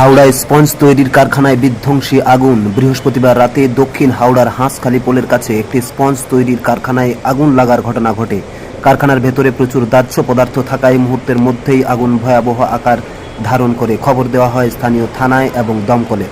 হাওড়ায় স্পঞ্জ তৈরির কারখানায় বিধ্বংসী আগুন। বৃহস্পতিবার রাতে দক্ষিণ হাওড়ার হাঁসখালি পোলের কাছে একটি স্পঞ্জ তৈরির কারখানায় আগুন লাগার ঘটনা ঘটে। কারখানার ভেতরে প্রচুর দাহ্য পদার্থ থাকায় মুহূর্তের মধ্যেই আগুন ভয়াবহ আকার ধারণ করে। খবর দেওয়া হয় স্থানীয় থানায় এবং দমকলে।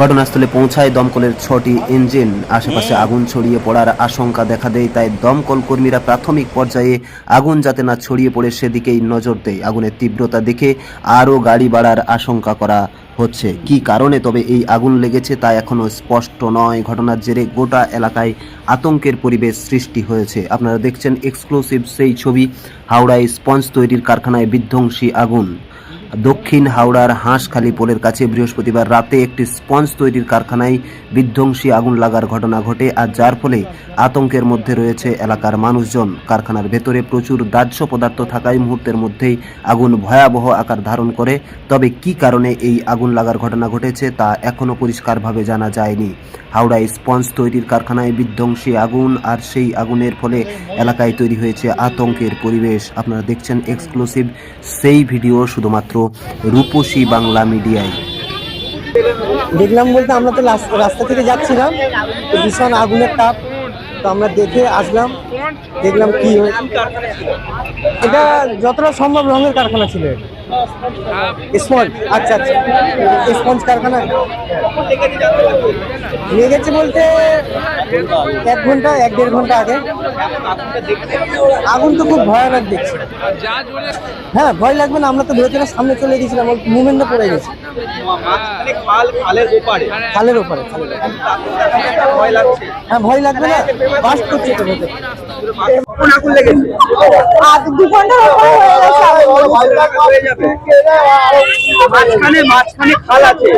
ঘটনাস্থলে পৌঁছায় দমকলের ছটি ইঞ্জিন। আশেপাশে আগুন ছড়িয়ে পড়ার আশঙ্কা দেখা দেয়, তাই দমকল কর্মীরা প্রাথমিক পর্যায়ে আগুন যাতে না ছড়িয়ে পড়ে সেদিকেই নজর দেয়। আগুনের তীব্রতা দেখে আরও গাড়ি বাড়ার আশঙ্কা করা হচ্ছে। কি কারণে তবে এই আগুন লেগেছে তা এখনও স্পষ্ট নয়। ঘটনার জেরে গোটা এলাকায় আতঙ্কের পরিবেশ সৃষ্টি হয়েছে। আপনারা দেখছেন এক্সক্লুসিভ সেই ছবি, হাওড়ায় স্পঞ্জ তৈরির কারখানায় বিধ্বংসী আগুন। দক্ষিণ হাওড়ার হাঁসখালি পোলের কাছে বৃহস্পতিবার রাতে একটি স্পঞ্জ তৈরির কারখানায় বিধ্বংসী আগুন লাগার ঘটনা ঘটে আর যার ফলে আতঙ্কের মধ্যে রয়েছে এলাকার মানুষজন। কারখানার ভেতরে প্রচুর দাহ্য পদার্থ থাকায় মুহূর্তের মধ্যেই আগুন ভয়াবহ আকার ধারণ করে। তবে কি কারণে এই আগুন লাগার ঘটনা ঘটেছে তা এখনও পরিষ্কারভাবে জানা যায়নি। হাওড়ায় স্পঞ্জ তৈরির কারখানায় বিধ্বংসী আগুন আর সেই আগুনের ফলে এলাকায় তৈরি হয়েছে আতঙ্কের পরিবেশ। আপনারা দেখছেন এক্সক্লুসিভ, সেই ভিডিও শুধুমাত্র রূপসী বাংলা মিডিয়ায়। দেখলাম বলতে আমরা তো রাস্তা থেকে যাচ্ছিলাম ভীষণ আগুনের তাপ। তো আমরা দেখে আসলাম, দেখলাম কি এটা যতটা সম্ভব রঙের কারখানা ছিল। স্পঞ্জ আচ্ছা আচ্ছা। স্পঞ্জ কারখানা? নিয়ে গেছে বলতে এক ঘণ্টা এক দেড় ঘণ্টা আগে। আগুন তো খুব ভয়ানক দেখছি। হ্যাঁ ভয় লাগবে না আমরা তো ভেতরে সামনে চলে গেছিলাম মুভমেন্টে পড়ে গেছি। খালের ওপারে ওপরে। ভয় লাগছে হ্যাঁ ভয় লাগবে না বাস করছে তো ভেতরে। আগুন লেগেছে। দু ঘণ্টার মাঝখানে মাঝখানে খাল আছে।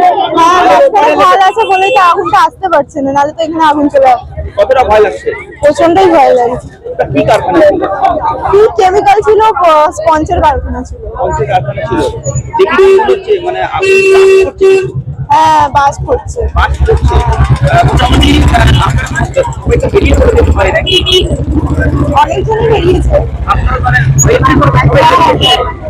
খাল আছে বলেই তো আগুনটা আসতে পারছে না নাহলে তো এখানে আগুন চলে কতটা ভয় লাগছে? প্রচন্ডই ভয় লাগছে। কি কারখানা কি কেমিক্যাল ছিল? স্পঞ্জের কারখানা ছিল। কোনসে কারখানা ছিল। দেখি হচ্ছে মানে হ্যাঁ বাস বাস করছে আহ, মোটামুটি আপনার বেরিয়ে পড়ে পারে নাকি? অনেকজনই বেরিয়েছে। আপনার মানে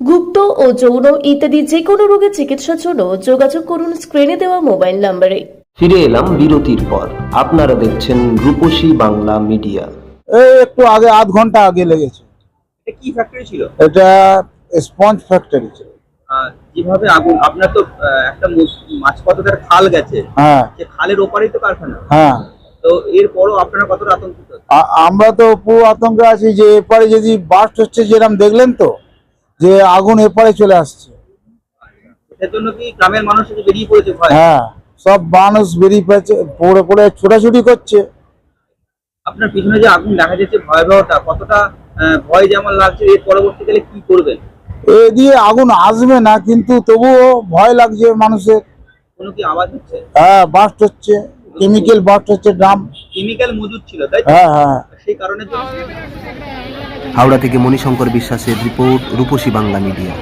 গুপ্ত ও যৌন ইত্যাদি যে কোনো রোগের চিকিৎসার জন্য যোগাযোগ করুন স্ক্রিনে দেওয়া মোবাইল নাম্বারে ফিরে এলাম বিরতির পর। আপনারা দেখছেন রূপসী বাংলা মিডিয়া এই একটু আগে আধ ঘণ্টা আগে লেগেছে। এটা কি ফ্যাক্টরি ছিল? এটা স্পঞ্জ ফ্যাক্টরি ছিল। আহ, যেভাবে আগুন আপনার তো আহ, একটা মাছ পথের খাল গেছে। হ্যাঁ। সে খালের ওপারেই তো কারখানা। হ্যাঁ। তো এরপরও আপনারা কতটা আতঙ্কিত? আ- আমরা তো পুরো আতঙ্কে আছি যে এপারে যদি বাস্ট হচ্ছে যেরকম দেখলেন তো যে আগুন এপারে চলে আসছে। গ্রামের মানুষ একটু বেরিয়ে পড়েছে ভয়? হ্যাঁ সব মানুষ বেরিয়ে পড়েছে পড়ে পড়ে ছোটাছুটি করছে। আপনার পিছনে যে আগুন দেখা যাচ্ছে ভয়াবহতা কতটা ভয় যেমন লাগছে এর পরবর্তীকালে কি করবেন? এ দিয়ে আগুন আসবে না কিন্তু তবুও ভয় লাগছে মানুষের। কোনো কি আওয়াজ হচ্ছে? হ্যাঁ বাস্ট হচ্ছে কেমিক্যাল বাস্ট হচ্ছে ড্রাম কেমিক্যাল মজুদ ছিল তাই হ্যাঁ হ্যাঁ। সেই কারণে হাওড়া থেকে মণিশঙ্কর বিশ্বাসের রিপোর্ট রূপসী বাংলা মিডিয়া।